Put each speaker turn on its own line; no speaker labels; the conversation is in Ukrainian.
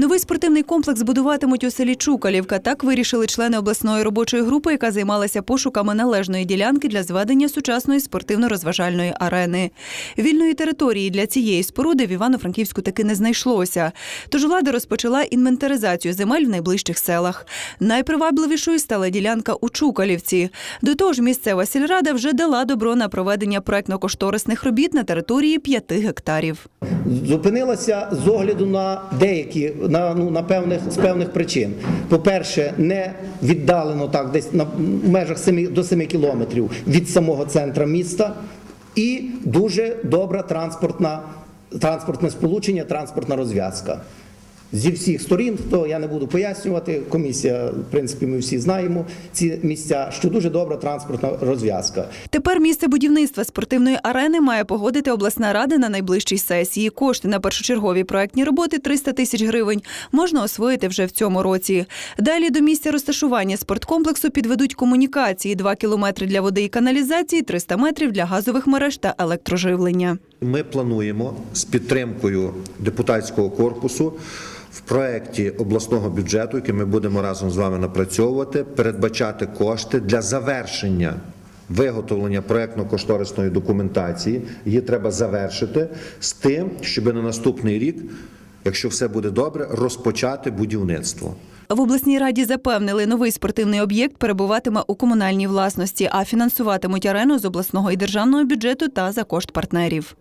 Новий спортивний комплекс будуватимуть у селі Чукалівка. Так вирішили члени обласної робочої групи, яка займалася пошуками належної ділянки для зведення сучасної спортивно-розважальної арени. Вільної території для цієї споруди в Івано-Франківську таки не знайшлося. Тож влада розпочала інвентаризацію земель в найближчих селах. Найпривабливішою стала ділянка у Чукалівці. До того ж, місцева сільрада вже дала добро на проведення проектно-кошторисних робіт на території 5 гектарів.
Зупинилася з огляду на деякі, на, ну, на певних, з певних причин. По-перше, не віддалено так, десь на в межах 7, до 7 кілометрів від самого центра міста, і дуже добра транспортне сполучення, транспортна розв'язка. Зі всіх сторін, то я не буду пояснювати. Комісія, в принципі, ми всі знаємо ці місця, що дуже добра транспортна розв'язка.
Тепер місце будівництва спортивної арени має погодити обласна рада на найближчій сесії. Кошти на першочергові проектні роботи 300 тисяч гривень можна освоїти вже в цьому році. Далі до місця розташування спорткомплексу підведуть комунікації: 2 кілометри для води і каналізації, 300 метрів для газових мереж та електроживлення.
Ми плануємо з підтримкою депутатського корпусу в проєкті обласного бюджету, який ми будемо разом з вами напрацьовувати, передбачати кошти для завершення виготовлення проєктно-кошторисної документації. Її треба завершити з тим, щоб на наступний рік, якщо все буде добре, розпочати будівництво.
В обласній раді запевнили, новий спортивний об'єкт перебуватиме у комунальній власності, а фінансуватимуть арену з обласного і державного бюджету та за кошт партнерів.